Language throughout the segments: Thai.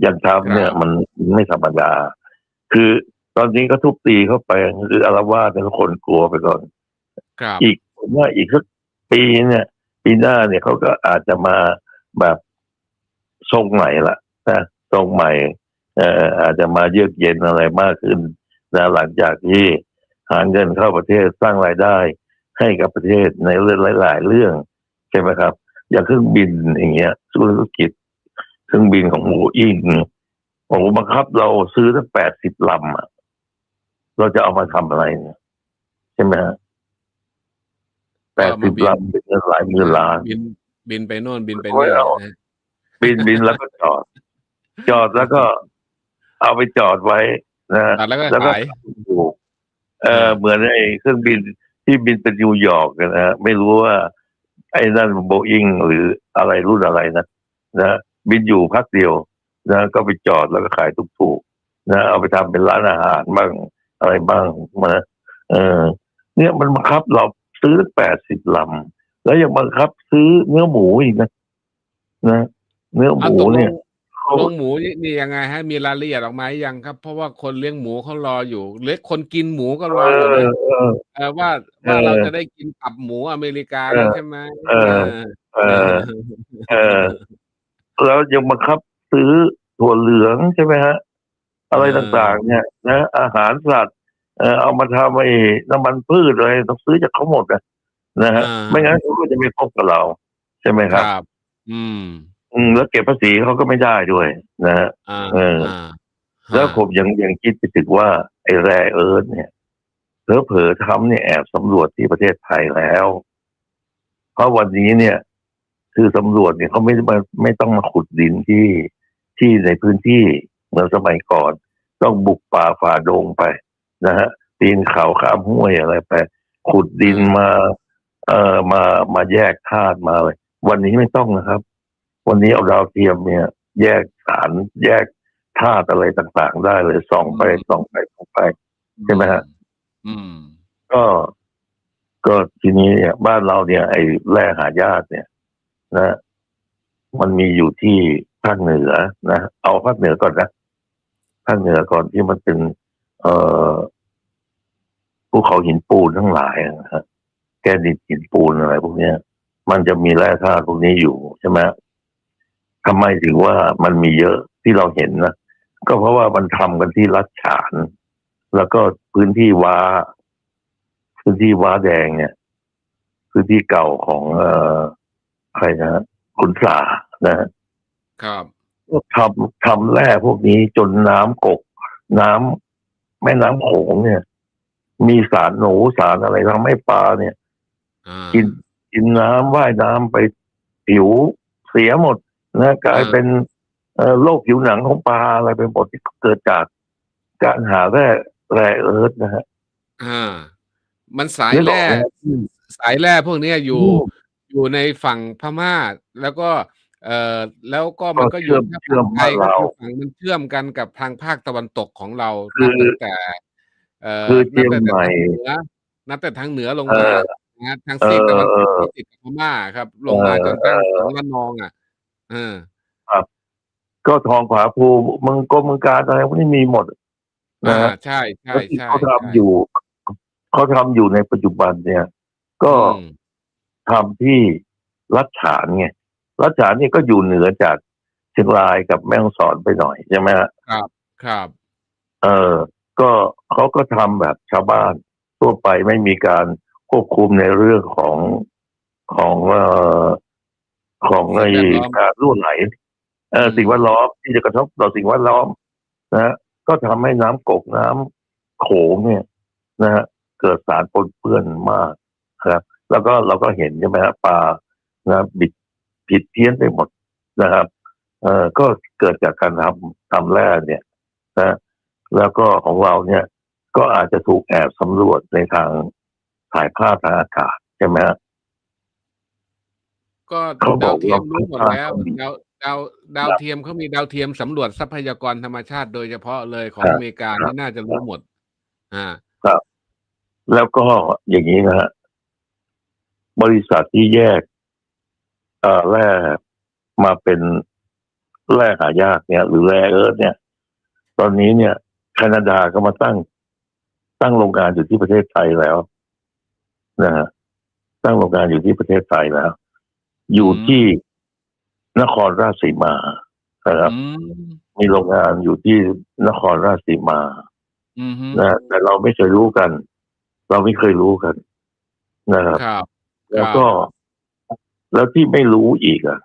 อย่างทำเนี่ยครับมันไม่ธรรมดา คือตอนนี้ก็ทุบตีเข้าไปคืออารวาสเนี่ยก็คนกลัวไปก่อนครับอีกผมว่าอีกสักปีเนี่ย ปีหน้าเนี่ยเขาก็อาจจะมาแบบทรงใหม่ละนะทรงใหม่เอ่ออาจจะมาเยือกเย็นอะไรมากขึ้นนะหลังจากที่หาเงินเข้าประเทศสร้างรายได้ ให้กับประเทศในเรื่องหลาย ๆ เรื่องใช่ไหมครับ อย่างเครื่องบินอย่างเงี้ยธุรกิจ เครื่องบินของโมอิงโอ้โหบังคับเราซื้อตั้งแปดสิบลำอะเราจะเอามาทำอะไรเนี่ยใช่ไหมฮะแปดสิบลำเป็นเงินหลายหมื่นล้าน บินบินไปโน่นบินไปโอ้นี่ยเอานะบินบินแล้วก็จอด จอดแล้วก็เอาไปจอดไว้นะตัดแล้วก็แล้วก็ขายถูกเออเหมือนไอ้เครื่องบินที่บินไปนิวยอร์กอะนะฮะไม่รู้ว่า ไอ้นั่นโบอิงหรืออะไรรุ่นอะไรนะนะ บินอยู่พักเดียวนะก็ไปจอดแล้วก็ขายถูกๆนะเอาไปทำเป็นร้านอาหารบ้างอะไรบ้างมาเออ เนี่ยมันบังคับเราซื้อแปดสิบลำแล้วยังบังคับซื้อเนื้อหมูอีกนะนะเนื้อหเอามูตกลเนี่ยงลงหมูนี่นี่ยังไงฮะมีรายละเอียดออกมายังครับ เพราะว่าคนเลี้ยงหมูเขารออยู่หรือคนกินหมูก็รเอออยู่อนะเออเออว่าว่าเออเราจะได้กินตับหมูอเมริกาแล้วใช่ไหมเออ เออเออ แล้วยังบังคับซื้อถั่วเหลืองใช่ไหมฮะ อะไรต่างๆ เนี่ย นะ อาหารสัตว์เออเอามาทำไอ้น้ำมันพืชอะไรต้องซื้อจากเขาหมดนะนะฮะอ่าไม่งั้นเขาก็จะไม่คบกับเรา ใช่ไหมคครับรับ อืม อืม แล้วเก็บภาษีเขาก็ไม่ได้ด้วยนะฮะอ่าเอออ่าแล้วผมยังยังคิดไปถึงว่า ไอ้แร่เอิร์ธเนี่ยเผลอเผลอๆทำเนี่ยแอบสำรวจที่ประเทศไทยแล้ว เพราะวันนี้เนี่ย คือสำรวจเนี่ยเขาไม่ได้มาไม่ต้องมาขุดดินที่ที่ในพื้นที่เหมือนสมัยก่อน ต้องบุกป่าฝ่าดงไปนะฮะปีนเขาข้ามห้วยอะไรไป ขุดดินมาเอ่อมามาแยกธาตุมาเลยวันนี้ไม่ต้องนะครับ วันนี้เอาดาวเทียมเนี่ย แยกสารแยกธาตุอะไรต่างๆ ได้เลยส่องไปส่องไปส่องไปใช่ไหมฮะอืมก็ก็ทีนี้เนี่ยบ้านเราเนี่ยไอ้แร่หายากเนี่ย นะ มันมีอยู่ที่ภาคเหนือนะเอาภาคเหนือก่อนนะภาคเหนือก่อนที่มันเป็น เอ่อภูเขาหินปูนทั้งหลายอะนะฮะแกนิดหินปูนอะไรพวกเนี้ย มันจะมีแร่ธาตุพวกนี้อยู่ใช่ไหมทำไมถึงว่ามันมีเยอะที่เราเห็นนะก็เพราะว่ามันทำกันที่รัดฉาน แล้วก็พื้นที่ว้า พื้นที่ว้าแดงเนี่ย พื้นที่เก่าของเอ่อ ใครนะขุนสานะฮะครับก็ทำทำแร่พวกนี้จนน้ำกก น้ำแม่น้ำโขงเนี่ย มีสารหนูสารอะไรทำให้ปลาเนี่ยอ่ากินกินน้ำว่ายน้ำไปผิวเสียหมดนะกลายเป็นเอ่อโรคผิวหนังของปลาอะไรไปหมดที่เกิดจากการหาแร่แร่เอิร์ธนะฮะอ่า มันสายนึกอแร่อกไหมครับสายแร่พวกเนี้ยอยู่ อืมอยู่ในฝั่งพม่า แล้วก็เอ่อแล้วก็มันก็อยู่เชื่อมแค่เชื่อฝั่มงไทยบ้านก็เรา คือฝั่งมันเชื่อมกันกับทางภาคตะวันตกของเราคือนับตั้งแต่ เอ่อคือนับแต่เชียงใหม่ ทางเหนือ นับแต่ทางเหนือลงเอมาอ นะทางซีกตะวันตกเออที่ติดกับพม่าครับลงมาเออจนกระทั่งเออถึงระนองอะเออก็ทองผาภูมิเมืองกรมเมืองการอะไรพวกนี้มีหมดอ่านะฮะ ใช่ใช่แล้วที่ใช่เขาใช่ทำอยู่เขาทำอยู่ในปัจจุบันเนี่ยก็อืม ทำที่รัชฉานไงรัชฉานนี่ก็อยู่เหนือจากเชียงรายกับแม่ฮ่องสอนไปหน่อยใช่ไหมฮะครับครับ เออก็เขาก็ทำแบบชาวบ้านทั่วไปไม่มีการควบคุมในเรื่องของของเอ่อของไอ้การรั่วไหลเออสิ่งแวดล้อมที่จะกระทบต่อสิ่งแวดล้อมนะฮะก็ทำให้น้ำกกน้ำโขงเนี่ย นะฮะเกิดสารปนเปื้อนมากครับ แล้วก็เราก็เห็นใช่ไหมฮะปลานะบิดผิดเพี้ยนไปหมดนะครับเออก็เกิดจากการทำทำแร่เนี่ยนะแล้วก็ของเราเนี่ยก็อาจจะถูกแอบสำรวจในทางถ่ายภาพทางอากาศใช่ไหมฮะก็เขาบดาอวกเทียมว่ารู้หมดแล้วเขามีดาวดาวดาวเทียมเขามีดาวเทียมสำรวจทรัพยากรธรรมชาติโดยเฉพาะเลยของครับอเมริกานี่น่าจะรู้หมด อ่าแล้วก็อย่างนี้นะฮะ บริษัทที่แยกเอ่อแร่มาเป็นแร่หายากเนี่ย หรือแร่เอิร์ธเนี่ย ตอนนี้เนี่ย แคนาดาก็มาตั้ง ตั้งโรงงานอยู่ที่ประเทศไทยแล้วนะฮะตั้งโรงงานอยู่ที่ประเทศไทยแล้ว อยู่ที่นครราชสีมานะครับอืมมีโรงงานอยู่ที่นครราชสีมาอืมฮึนะแต่เราไม่เคยรู้กัน เราไม่เคยรู้กันนะครับครับ แล้วก็ แล้วที่ไม่รู้อีกอะ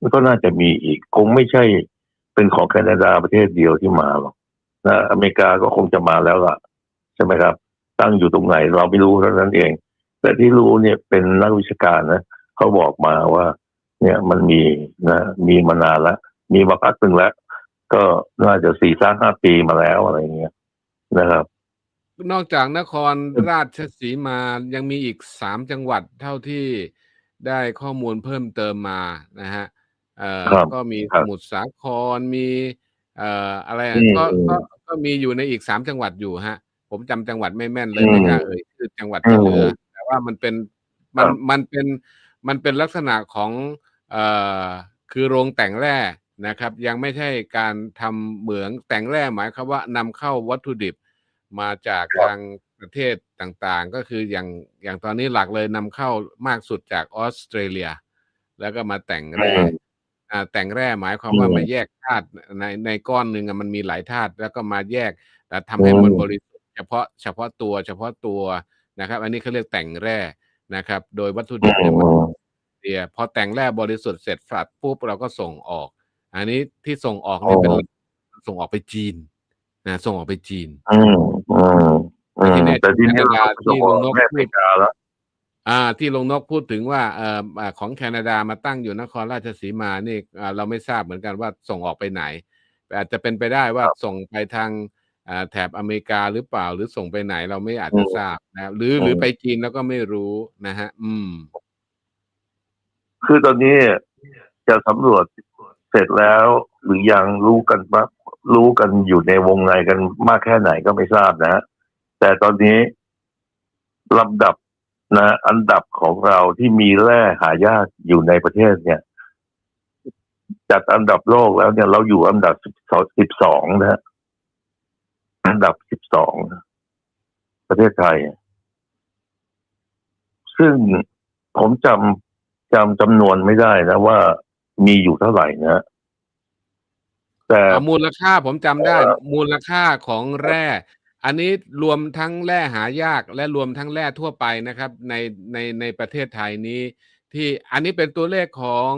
มันก็น่าจะมีอีก คงไม่ใช่เป็นของแคนาดาประเทศเดียวที่มาหรอกนะอเมริกาก็คงจะมาแล้วล่ะ ใช่ไหมครับ ตั้งอยู่ตรงไหน เราไม่รู้เท่านั้นเอง แต่ที่รู้เนี่ยเป็นนักวิชาการนะเขาบอกมาว่า เนี่ยมันมีนะมีมานานแล้วมีมาพักหนึ่งแล้ว ก็น่าจะสี่สามห้าปีมาแล้วอะไรเงี้ยนะครับ นอกจากนครราชสีมายังมีอีกสามจังหวัดเท่าที่ได้ข้อมูลเพิ่มเติมมานะฮะเอ่อครับก็มีครัสบมุทรสาครมีเอ่ออะไรอะอืมก็อืมก็ก็มีอยู่ในอีกสามจังหวัดอยู่ฮะ ผมจำจังหวัดไม่แม่นเลยอืมไม่กล้าเอ่ยคือจังหวัดที่เหลืออืมแต่ว่ามันเป็นมันครับมันเป็นมันเป็นลักษณะของเอ่อคือโรงแต่งแร่นะครับ ยังไม่ใช่การทำเหมืองแต่งแร่หมายความว่านำเข้าวัตถุดิบ มาจากครับทางประเทศต่างๆ ก็คืออย่างอย่างตอนนี้หลักเลยนำเข้ามากสุดจากออสเตรเลีย แล้วก็มาแต่งแร่อืมอ่าแต่งแร่หมายความว่าอืมมาแยกธาตุในในก้อนหนึ่งอะมันมีหลายธาตุแล้วก็มาแยกแต่ทำให้อืมมันบริสุทธิ์เฉพาะเฉพาะตัวเฉพาะตัวนะครับ อันนี้เขาเรียกแต่งแร่นะครับ โดยวัตถุดิบเนี่ยมันอืมเดียพอแต่งแร่บริสุทธิ์เสร็จฝัดปุ๊บเราก็ส่งออก อันนี้ที่ส่งออกเนี่ยเป็นอ๋อส่งออกไปจีน นะส่งออกไปจีน อืมอืมอืมที่เนี่ยแต่ที่นี่แคนาเราดาก็ที่จะบอกลุงนกแม่อเมริกาแล้วอ่า ที่ลงนกพูดถึงว่าเอ่ออ่าของแคนาดามาตั้งอยู่นครราชสีมานี่อ่าเราไม่ทราบเหมือนกันว่าส่งออกไปไหนแต่อาจจะเป็นไปได้ว่าครับส่งไปทางอ่าแถบอเมริกาหรือเปล่า หรือส่งไปไหนเราไม่อาจอืจะมทราบนะครับหรือหรืออืมไปจีนแล้วก็ไม่รู้นะฮะ อืม คือตอนนี้จะสำรวจ เสร็จแล้วหรือยังรู้กันว่ารู้กันอยู่ในวงในกันมากแค่ไหนก็ไม่ทราบนะฮะแต่ตอนนี้ลำดับนะ อันดับของเราที่มีแร่หายากอยู่ในประเทศเนี่ย จัดอันดับโลกแล้วเนี่ยเราอยู่อันดับสิบสองสิบสองนะฮะอันดับสิบสองประเทศไทย ซึ่งผมจำจำจำนวนไม่ได้นะว่า มีอยู่เท่าไหร่นะแต่อ่ามูลค่าผมจำได้เอ่อมูลค่าของแร่ อันนี้รวมทั้งแร่หายากและรวมทั้งแร่ทั่วไปนะครับ ในในในประเทศไทยนี้ ที่อันนี้เป็นตัวเลขของ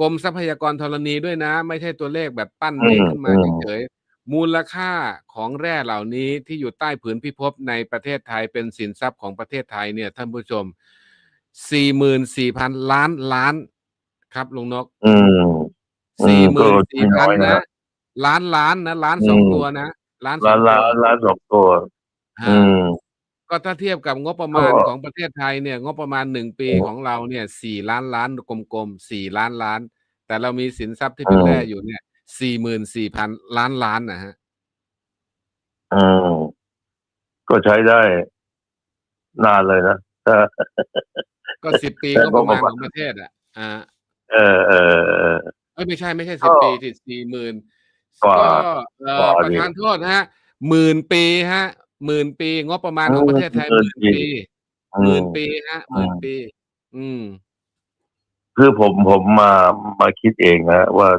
กรมทรัพยากรธรณีด้วยนะ ไม่ใช่ตัวเลขแบบปั้นเลขขึ้นมาอืมเฉยๆมูลค่าของแร่เหล่านี้ที่อยู่ใต้ผืนพิภพในประเทศไทยเป็นสินทรัพย์ของประเทศไทยเนี่ยท่านผู้ชมสี่หมื่นสี่พันล้านล้าน ครับลุงนกอืมอืสี่มหก็มื่นสี่ไม่น้พันอยนะนะล้านล้านนะล้านสองอืมตัวนะล้านสอล้างนตัล้าวนล้านสองตัวฮะอืมก็ถ้าเทียบกับงบประมาณก็ของประเทศไทยเนี่ย งบประมาณหนึ่งปีอืมของเราเนี่ยสี่ล้านล้านกลมๆสี่ล้านล้าน แต่เรามีสินทรัพย์ที่เป็นอืมแร่อยู่เนี่ยสี่หมื่นสี่พันล้านล้านนะฮะอืมก็ใช้ได้ นานเลยนะถ้าก็สิบปีแต่งบประมาณงบประมาณของประเทศอะอ่า เออเออเออเอ้ยไม่ใช่ไม่ใช่ก็สิบปีที่สี่หมื่นกว่าก็เอ่กว่าอประดิธานโทษนะฮะหมื่นปีฮะหมื่นปีงบประมาณของประเทศไทยหหมื่มื่นนปีปีอืหมื่มนปีฮะหอืมื่นมปี อืม คือผมผมมามาคิดเองนะว่า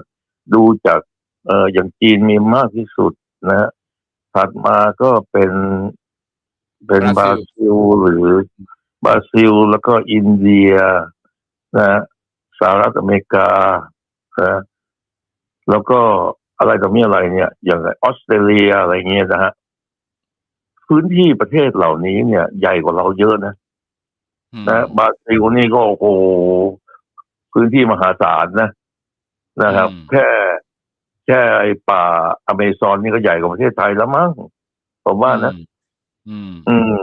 ดูจาก เอ่ออย่างจีนมีมากที่สุดนะฮะถัดมาก็เป็นเป็นบบราราซิลซิลหรือบราซิลแล้วก็อินเดียนะฮะ สหรัฐอเมริกานะแล้วก็อะไรต่อมีอะไรเนี่ย อย่างออสเตรเลียอะไรเงี้ยนะฮะพื้นที่ประเทศเหล่านี้เนี่ย ใหญ่กว่าเราเยอะนะอืมนะบราซิลนี่ก็โอ้โหพื้นที่มหาศาลนะนะครับอืมแค่แค่ไอ้ป่าอเมซอนนี่ก็ใหญ่กว่าประเทศไทยแล้วมั้งผมว่านะ อืม อืม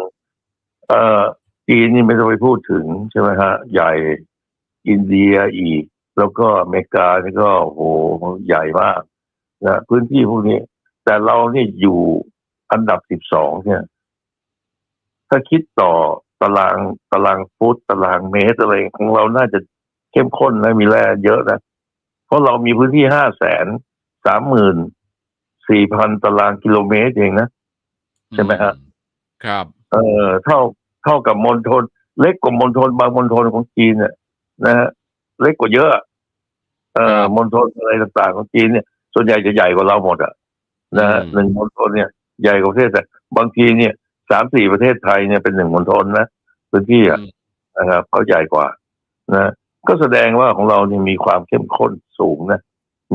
เอ่อจีนนี่ไม่ต้องไปพูดถึงใช่ไหมฮะ ใหญ่ อินเดียอีก แล้วก็อเมริกานี่ก็โอ้โหใหญ่มากนะพื้นที่พวกนี้ แต่เรานี่อยู่อันดับสิบสองเนี่ย ถ้าคิดต่อตารางตารางฟุตตารางเมตรอะไรของเราน่าจะเข้มข้นนะมีแร่เยอะนะเพราะเรามีพื้นที่ห้าแสนสามหมื่นสี่พันตารางกิโลเมตรเองนะใช่ไหมฮะครับ เออเท่าเท่ากับมณฑลเล็กกว่ามณฑลบางมณฑลของจีนเนี่ย นะฮะเล็กกว่าเยอะ เออมณฑลอะไรต่างๆของจีนเนี่ย ส่วนใหญ่จะใหญ่กว่าเราหมดอะนะฮะหนึ่งมณฑลเนี่ยใหญ่กว่าประเทศแต่บางทีเนี่ยสามสี่ประเทศไทยเนี่ยเป็นหนึ่งมณฑลนะพื้นที่อะอืมนะครับเขาใหญ่กว่า นะ ก็แสดงว่าของเราเนี่ยมีความเข้มข้นสูงนะ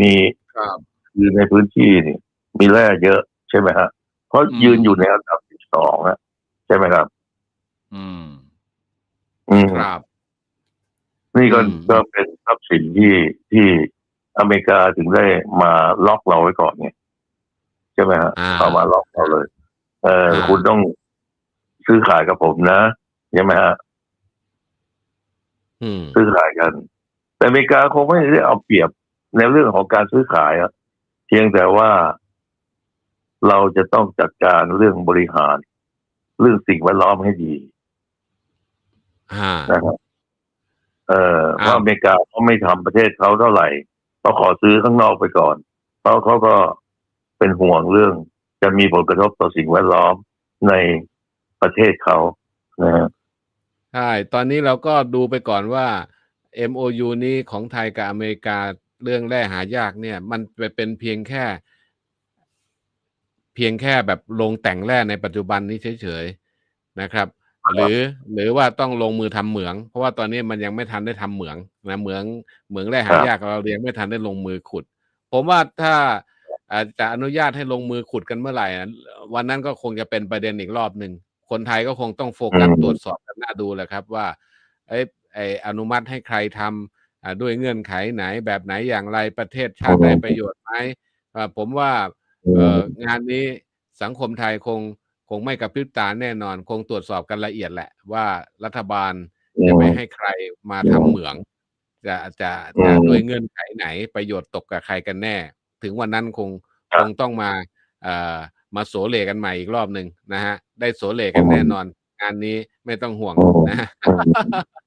มีครับคือในพื้นที่นี่มีแร่เยอะใช่ไหมฮะเพราะอืมยืนอยู่ในอันดับที่สองนะใช่ไหมครับ อืม อืมครับ นี่ก็อืมก็เป็นทรัพย์สินที่ที่อเมริกาถึงได้มาล็อกเราไว้ก่อนไงใช่ไหมฮะอ่าเอามาล็อกเราเลย เอออ่าคุณต้องซื้อขายกับผมนะใช่ไหมฮะอืมซื้อขายกัน แต่อเมริกาคงไม่ได้เอาเปรียบในเรื่องของการซื้อขายอะเพียงแต่ว่าเราจะต้องจัดการเรื่องบริหาร เรื่องสิ่งแวดล้อมให้ดีอ่านะครับ เออครับว่าะอเมริกาเขาไม่ทำประเทศเขาเท่าไหร่เขาขอซื้อข้างนอกไปก่อนเพราะเขาก็เป็นห่วงเรื่อง จะมีผลกระทบต่อสิ่งแวดล้อมในประเทศเขานะฮะใช่ ตอนนี้เราก็ดูไปก่อนว่า MOU นี้ของไทยกับอเมริกาเรื่องแร่หายากเนี่ย มันเป็นเพียงแค่ เพียงแค่แบบลงแต่งแร่ในปัจจุบันนี้เฉยๆนะครับ หรือหรือว่าต้องลงมือทำเหมือง เพราะว่าตอนนี้มันยังไม่ทันได้ทำเหมืองนะเหมืองเหมืองแร่หายากเรายังไม่ทันได้ลงมือขุด ผมว่าถ้าอาจจะอนุญาตให้ลงมือขุดกันเมื่อไหร่อะวันนั้นก็คงจะเป็นประเด็นอีกรอบหนึ่งคนไทยก็คงต้องโฟกัสอืมตรวจสอบกันหน้าดูแหละครับว่าไอ้ไอ้อนุมัติให้ใครทำอ่าด้วยเงื่อนไขไหนแบบไหนอย่างไรประเทศชาติได้ประโยชน์ไหมอ่าผมว่าเอ่องานนี้สังคมไทยคง คงไม่กระพริบตาแน่นอน คงตรวจสอบกันละเอียดแหละ ว่ารัฐบาลจะไม่ให้ใครมาทำเหมือง จะจะจะอืมด้วยเงื่อนไขไหนประโยชน์ตกกับใครกันแน่ ถึงวันนั้นคงครับคงต้องมาเอ่อมาโสเลกันใหม่อีกรอบหนึ่งนะฮะ ได้โสเลกันอืมแน่นอน งานนี้ไม่ต้องห่วงอืมนะฮะอืม